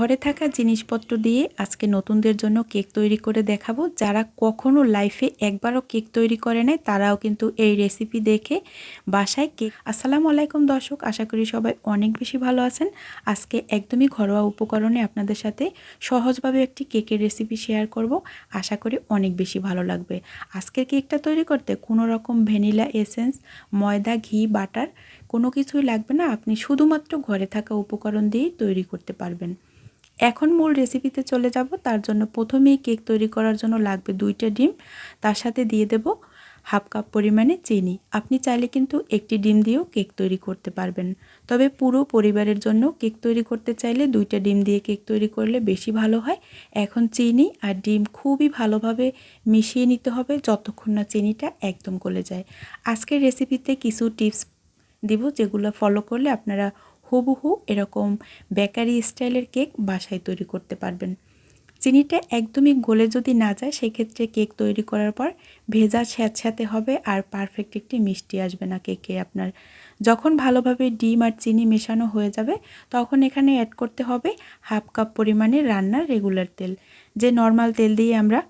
ঘরে থাকা জিনিসপত্র দিয়ে আজকে নতুনদের জন্য কেক তৈরি করে দেখাবো। যারা কখনো লাইফে একবারও কেক তৈরি করে নেয় তারাও কিন্তু এই রেসিপি দেখে বাসায় কেক আসসালামু আলাইকুম দর্শক, আশা করি সবাই অনেক বেশি ভালো আছেন। আজকে একদমই ঘরোয়া উপকরণে আপনাদের সাথে সহজভাবে একটি কেকের রেসিপি শেয়ার করব। আশা করি অনেক বেশি ভালো লাগবে। আজকের কেকটা তৈরি করতে কোনো রকম ভ্যানিলা এসেন্স, ময়দা, ঘি, বাটার কোনো কিছুই লাগবে না। আপনি শুধুমাত্র ঘরে থাকা উপকরণ দিয়েই তৈরি করতে পারবেন। এখন মূল রেসিপিতে চলে যাব। তার জন্য প্রথমেই কেক তৈরি করার জন্য লাগবে দুইটা ডিম। তার সাথে দিয়ে দেব হাফ কাপ পরিমাণে চিনি। আপনি চাইলে কিন্তু একটি ডিম দিয়েও কেক তৈরি করতে পারবেন। তবে পুরো পরিবারের জন্য কেক তৈরি করতে চাইলে দুইটা ডিম দিয়ে কেক তৈরি করলে বেশি ভালো হয়। এখন চিনি আর ডিম খুবই ভালোভাবে মিশিয়ে নিতে হবে যতক্ষণ না চিনিটা একদম গলে যায়। আজকের রেসিপিতে কিছু টিপস দিব যেগুলো ফলো করলে আপনারা হুবহু এরকম বেকারি স্টাইলের কেক বাসায় তৈরি করতে পারবেন। চিনিটা একদমই গলে যদি না যায়, সেক্ষেত্রে কেক তৈরি করার পর ভেজা স্যাঁতস্যাঁতে হবে আর পারফেক্ট একটি মিষ্টি আসবে না কেকে আপনার। যখন ভালোভাবে ডিম আর চিনি মেশানো হয়ে যাবে, তখন এখানে অ্যাড করতে হবে হাফ কাপ পরিমাণে রান্নার রেগুলার তেল। যে নর্মাল তেল দিয়ে আমরা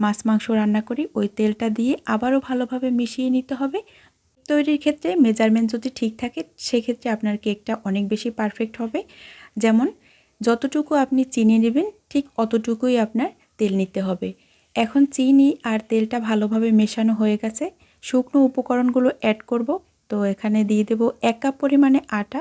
মাছ মাংস রান্না করি, ওই তেলটা দিয়ে আবারও ভালোভাবে মিশিয়ে নিতে হবে। তৈরির ক্ষেত্রে মেজারমেন্ট যদি ঠিক থাকে, সেক্ষেত্রে আপনার কেকটা অনেক বেশি পারফেক্ট হবে। যেমন, যতটুকু আপনি চিনি নেবেন, ঠিক অতটুকুই আপনার তেল নিতে হবে। এখন চিনি আর তেলটা ভালোভাবে মেশানো হয়ে গেছে। শুকনো উপকরণগুলো অ্যাড করব। তো এখানে দিয়ে দেব এক কাপ পরিমাণে আটা,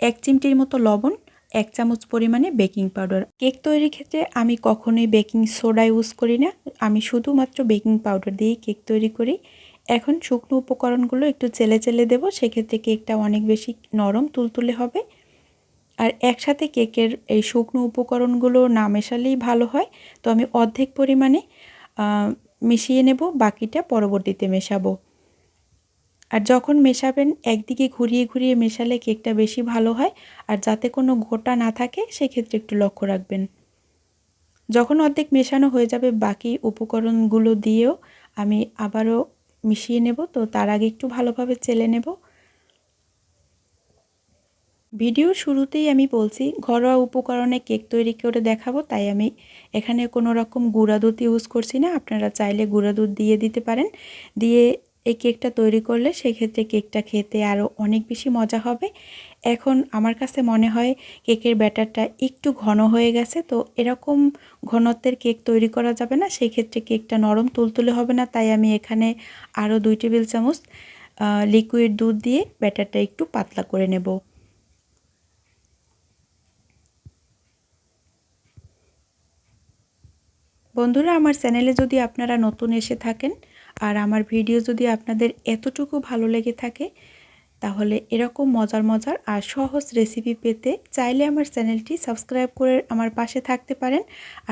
এক চিমটির মতো লবণ, এক চামচ পরিমাণে বেকিং পাউডার। কেক তৈরির ক্ষেত্রে আমি কখনোই বেকিং সোডা ইউজ করি না। আমি শুধুমাত্র বেকিং পাউডার দিয়েই কেক তৈরি করি। এখন শুকনো উপকরণগুলো একটু চেলে চেলে দেবো, সেক্ষেত্রে কেকটা অনেক বেশি নরম তুলতুলে হবে। আর একসাথে কেকের এই শুকনো উপকরণগুলো না মেশালেই ভালো হয়। তো আমি অর্ধেক পরিমাণে মিশিয়ে নেব, বাকিটা পরবর্তীতে মেশাবো। আর যখন মেশাবেন, একদিকে ঘুরিয়ে ঘুরিয়ে মেশালে কেকটা বেশি ভালো হয়। আর যাতে কোনো গোটা না থাকে, সেক্ষেত্রে একটু লক্ষ্য রাখবেন। যখন অর্ধেক মেশানো হয়ে যাবে, বাকি উপকরণগুলো দিয়েও আমি আবারও মিশিয়ে নেব। তো তার আগে একটু ভালোভাবে চেলে নেব। ভিডিও শুরুতেই আমি বলছি, ঘরোয়া উপকরণে কেক তৈরি করে দেখাবো, তাই আমি এখানে কোনো রকম গুঁড়া দুধ ইউজ করছি না। আপনারা চাইলে গুঁড়া দুধ দিয়ে দিতে পারেন। দিয়ে এই কেকটা তৈরি করলে সেক্ষেত্রে কেকটা খেতে আরও অনেক বেশি মজা হবে। এখন আমার কাছে মনে হয় কেকের ব্যাটারটা একটু ঘন হয়ে গেছে, তো এরকম ঘনত্বের কেক তৈরি করা যাবে না সেই ক্ষেত্রে কেকটা নরম তুলতুলে হবে না, তাই আমি এখানে আরও দুই টেবিল চামচ লিকুইড দুধ দিয়ে ব্যাটারটা একটু পাতলা করে নেব। বন্ধুরা, আমার চ্যানেলে যদি আপনারা নতুন এসে থাকেন, আর আমার ভিডিও যদি আপনাদের এতটুকু ভালো লেগে থাকে তাহলে এরকম মজার মজার আর সহজ রেসিপি পেতে চাইলে আমার চ্যানেলটি সাবস্ক্রাইব করে আমার পাশে থাকতে পারেন।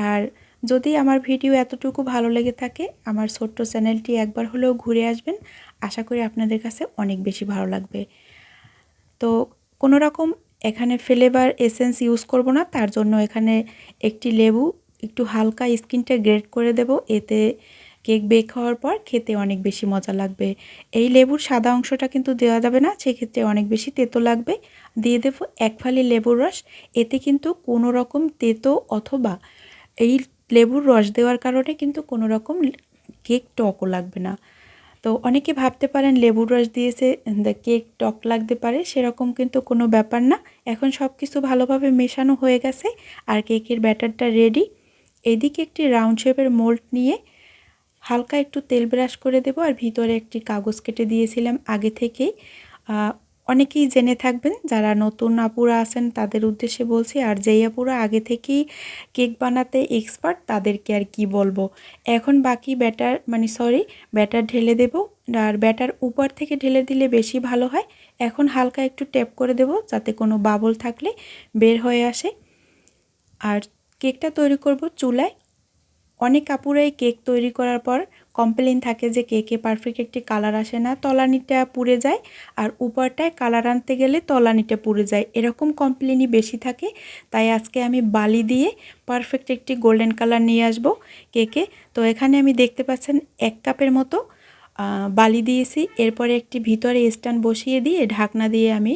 আর যদি আমার ভিডিও এতটুকু ভালো লেগে থাকে, আমার ছোট্ট চ্যানেলটি একবার হলেও ঘুরে আসবেন। আশা করি আপনাদের কাছে অনেক বেশি ভালো লাগবে। তো কোনো রকম এখানে ফ্লেভার এসেন্স ইউজ করব না, তার জন্য এখানে একটি লেবু, একটু হালকা স্কিনটা গ্রেড করে দেব। এতে কেক বেক হওয়ার পর খেতে অনেক বেশি মজা লাগবে। এই লেবুর সাদা অংশটা কিন্তু দেওয়া যাবে না, সেক্ষেত্রে অনেক বেশি তেতো লাগবে। দিয়ে দেবো এক ফালি লেবুর রস। এতে কিন্তু কোনো রকম তেতো অথবা এই লেবুর রস দেওয়ার কারণে কিন্তু কোনো রকম কেক টকও লাগবে না। তো অনেকে ভাবতে পারেন লেবুর রস দিয়েছে কেক টক লাগতে পারে, সেরকম কিন্তু কোনো ব্যাপার না। এখন সব কিছু ভালোভাবে মেশানো হয়ে গেছে, আর কেকের ব্যাটারটা রেডি। এদিকে একটি রাউন্ড শেপের মোল্ড নিয়ে হালকা একটু তেল ব্রাশ করে দেব আর ভিতরে একটি কাগজ কেটে দিয়েছিলাম আগে থেকেই। অনেকেই জেনে থাকবেন, যারা নতুন আপুরা আছেন তাদের উদ্দেশ্যে বলছি, আর যেই আপুরা আগে থেকেই কেক বানাতে এক্সপার্ট তাদেরকে আর কি বলব? এখন বাকি ব্যাটার মানে সরি ব্যাটার ঢেলে দেব, আর ব্যাটার উপর থেকে ঢেলে দিলে বেশি ভালো হয়। এখন হালকা একটু ট্যাপ করে দেব, যাতে কোনো বাবল থাকলে বের হয়ে আসে। আর কেকটা তৈরি করব চুলায় অনেক কাপড়েই কেক তৈরি করার পর কমপ্লেন থাকে যে কেকে পারফেক্ট একটি কালার আসে না, তলানিটা পুড়ে যায় আর উপরটায় কালার আনতে গেলে তলানিটা পুড়ে যায়। এরকম কমপ্লেনই বেশি থাকে। তাই আজকে আমি বালি দিয়ে পারফেক্ট একটি গোল্ডেন কালার নিয়ে আসব কেকে। তো এখানে আমি দেখতে পাচ্ছেন এক কাপের মতো বালি দিয়েছি। এরপরে একটি ভিতরে স্ট্যান্ড বসিয়ে দিয়ে ঢাকনা দিয়ে আমি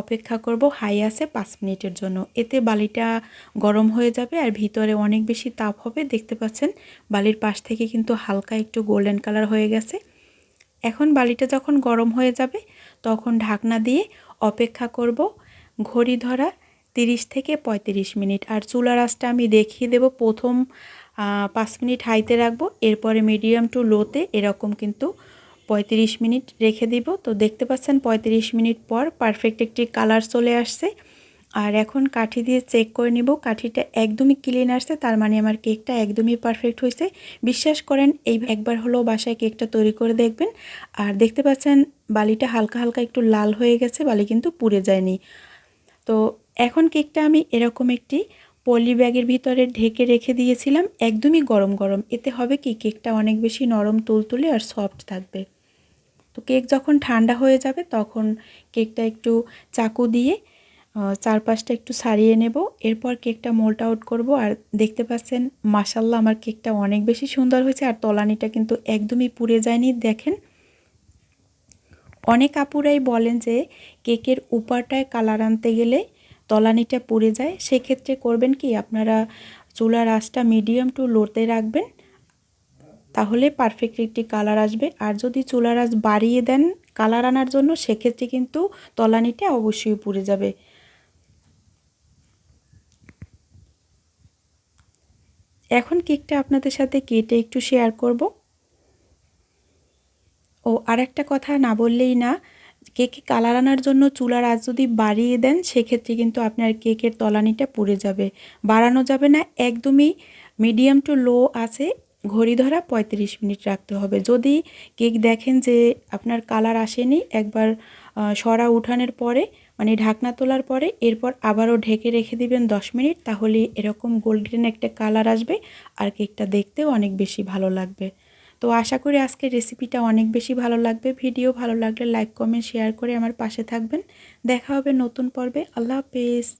অপেক্ষা করব হাই আছে পাঁচ মিনিটের জন্য। এতে বালিটা গরম হয়ে যাবে আর ভিতরে অনেক বেশি তাপ হবে। দেখতে পাচ্ছেন, বালির পাশ থেকে কিন্তু হালকা একটু গোল্ডেন কালার হয়ে গেছে। এখন বালিটা যখন গরম হয়ে যাবে, তখন ঢাকনা দিয়ে অপেক্ষা করব ঘড়ি ধরা তিরিশ থেকে পঁয়ত্রিশ মিনিট। আর চুলার আঁচটা আমি দেখিয়ে দেব প্রথম পাঁচ মিনিট হাইতে রাখব, এরপরে মিডিয়াম টু লোতে এরকম কিন্তু পঁয়ত্রিশ মিনিট রেখে দিব। তো দেখতে পাচ্ছেন পঁয়ত্রিশ মিনিট পর পারফেক্ট একটি কালার চলে আসছে। আর এখন কাঠি দিয়ে চেক করে নিব, কাঠিটা একদমই ক্লিন আসছে, তার মানে আমার কেকটা একদমই পারফেক্ট হয়েছে বিশ্বাস করেন, এই একবার হলো বাসায় কেকটা তৈরি করে দেখবেন। আর দেখতে পাচ্ছেন, বালিটা হালকা হালকা একটু লাল হয়ে গেছে, বালি কিন্তু পুড়ে যায়নি। তো এখন কেকটা আমি এরকম একটি পলি ব্যাগের ভিতরে ঢেকে রেখে দিয়েছিলাম। একদমই গরম গরম। এতে হবে কি? কেকটা অনেক বেশি নরম, তুলতুলে আর সফট থাকবে। তো কেক যখন ঠান্ডা হয়ে যাবে, তখন কেকটা একটু চাকু দিয়ে চারপাশটা একটু সারিয়ে নেব। এরপর কেকটা মোল্ট আউট করব। আর দেখতে পাচ্ছেন মাসাল্লাহ আমার কেকটা অনেক বেশি সুন্দর হয়েছে। আর তলানিটা কিন্তু একদমই পুড়ে যায়নি, দেখেন। অনেক আপুরাই বলেন যে, কেকের উপারটায় কালার আনতে গেলে তলানিটা পুড়ে যায়। সেক্ষেত্রে করবেন কি, আপনারা চুলার আঁচটা মিডিয়াম টু লোতে রাখবেন, তাহলে পারফেক্ট একটি কালার আসবে। আর যদি চুলার আঁচ বাড়িয়ে দেন কালার আনার জন্য, সেক্ষেত্রে কিন্তু তলানিটা অবশ্যই পুড়ে যাবে। এখন কেকটা আপনাদের সাথে কেটে একটু শেয়ার করব। ও আর একটা কথা না বললেই না কেকে কালার আনার জন্য চুলার আজ যদি বাড়িয়ে দেন, সেক্ষেত্রে কিন্তু আপনার কেকের তলানিটা পুড়ে যাবে। বাড়ানো যাবে না, একদমই মিডিয়াম টু লো আছে, ঘড়ি ধরা পঁয়ত্রিশ মিনিট রাখতে হবে। যদি কেক দেখেন যে আপনার কালার আসেনি, একবার সরা উঠানের পরে মানে ঢাকনা তোলার পরে, এরপর আবারও ঢেকে রেখে দিবেন দশ মিনিট, তাহলে এরকম গোল্ডেন একটা কালার আসবে, আর কেকটা দেখতেও অনেক বেশি ভালো লাগবে। তো আশা করি আজকের রেসিপিটা অনেক বেশি ভালো লাগবে। ভিডিও ভালো লাগলে লাইক কমেন্ট শেয়ার করে আমার পাশে থাকবেন। দেখা হবে নতুন পর্বে। আল্লাহ হাফেজ।